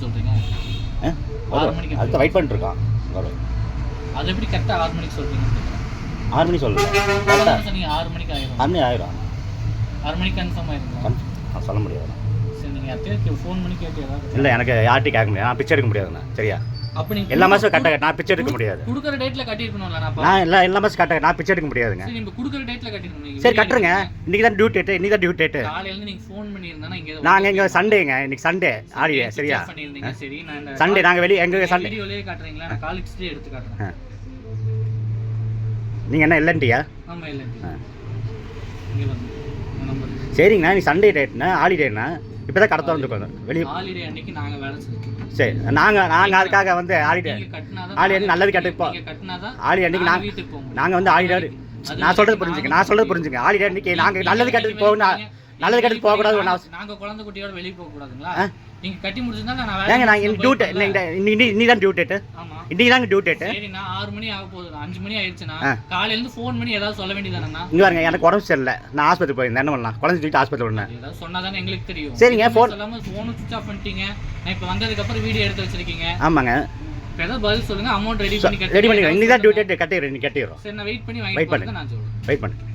சொல்றீங்க. மணிக்கு அடுத்த வெயிட் பண்ணிட்டுருக்கான். வரும். அது எப்படி கரெக்டாக ஆறு மணிக்கு கேட்குறேன் ஆறு மணி அதான் கரெக்டாக ஆறு மணிக்கு ஆயிரும். ஆறு மணி ஆயிரும். ஆறு மணிக்கு கன்ஃபார்ம் ஆயிருங்களா? நான் சொல்ல முடியாது. சரி நீங்கள் யார்கிட்டயும் ஃபோன் பண்ணி கேட்டு இல்லை எனக்கு யார்ட்டையும் கேட்க முடியாது. நான் பிச்சை எடுக்க முடியாதுண்ணா. சரியா? எல்லா மாதம் கட்ட நான் பிச்சை எடுக்க முடியாது. கொடுக்குற டேட்டில் கட்டியிருக்கணும்ல நான் எல்லா எல்லா மாதம் கட்ட நான் பிச்சை எடுக்க முடியாதுங்க. சரி நீங்கள் கொடுக்குற டேட்டில் கட்டிருக்கணும். நீங்க சரி கட்டுருங்க. இன்னைக்கு தான் டியூ டேட்டு இன்னைக்கு தான் டியூ டேட்டு காலையில நீங்க ஃபோன் பண்ணியிருந்தா இங்க நாங்கள் இங்கே சண்டேங்க இன்னைக்கு சண்டே ஆடியே சரியா? சரி நான் சண்டே நாங்கள் வெளியே எங்கள் சண்டே வீடியோலயே காட்டுறீங்களா? நான் கால் ஹிஸ்டரி எடுத்து காட்டுறேன். நீங்கள் என்ன இல்லைன்ட்டியா ஆமா நம்பர் சரிங்கண்ணா நீ சண்டே டேட்ண்ணா ஹாலிடேண்ணா இப்போ தான் கடை திறந்துருக்கோம். வெளியே ஹாலிடே அன்னைக்கு நாங்க வேலை செஞ்சோம் சரி நாங்கள் நாங்கள் அதுக்காக வந்து ஹாலிடே அன்னைக்கு நல்லது கட்டு இப்போ. நீங்க கட்டினாதான் ஆளி அன்னைக்கு நாங்க நாங்கள். நாங்கள் வந்து ஹாலிடே நான் சொல்கிறது புரிஞ்சுங்க நான் சொல்கிறது போய் புரிஞ்சுங்க ஹாலிடே அன்னைக்கு நாங்கள் நீங்க நல்லது கட்டுக்கு போகணும் நல்லது வெளிய கட்டுக்கு போகக்கூடாது போய் ஒன்று அவசியம் நாங்க குழந்தை குட்டியோட வெளிய போக கூடாதுங்களா ஆ? நீங்க கட்டி முடிச்சிருந்தா நான் ஏங்க நாங்கள் இன்னைக்கு டியூ டேட் இன்னைக்கு இன்னி தான் டியூ ஆமா. இன்னைக்கு தாங்க டியூ சரி நான் ஆறு மணி ஆக போகுது. அஞ்சு மணி ஆயிடுச்சுன்னா ஆ. காலையில இருந்து ஃபோன் பண்ணி ஏதாவது சொல்ல வேண்டியதானண்ணா இங்கே பாருங்க எனக்கு உடம்பு சரியில்லை. நான் ஆஸ்பத்திரி போயிருந்தேன். என்ன பண்ணலாம்? குழந்தை தூக்கிட்டு ஆஸ்பத்திரி விடணும். ஏதாவது சொன்னாதானே எங்களுக்கு தெரியும். சரிங்க, phone- சொல்லாம ஃபோனும் சுவிச் ஆஃப் பண்ணிட்டீங்க. நான் இப்போ வந்ததுக்கு அப்புறம் வீடியோ எடுத்து வச்சிருக்கீங்க. ஆமாங்க. இப்போ ஏதாவது பதில் சொல்லுங்க அமௌண்ட் ரெடி பண்ணி ரெடி பண்ணிக்கிறேன் இன்னைக்கு தான் டியூ டேட் கட்டிடுறேன். இன்னைக்கு கட்டிடுறோம். சரி நான் வெயிட் பண்ணி Wait வாங்கிட்டு பண்ணுங்க. நான் சொல்றேன். வெயிட் பண்ணு.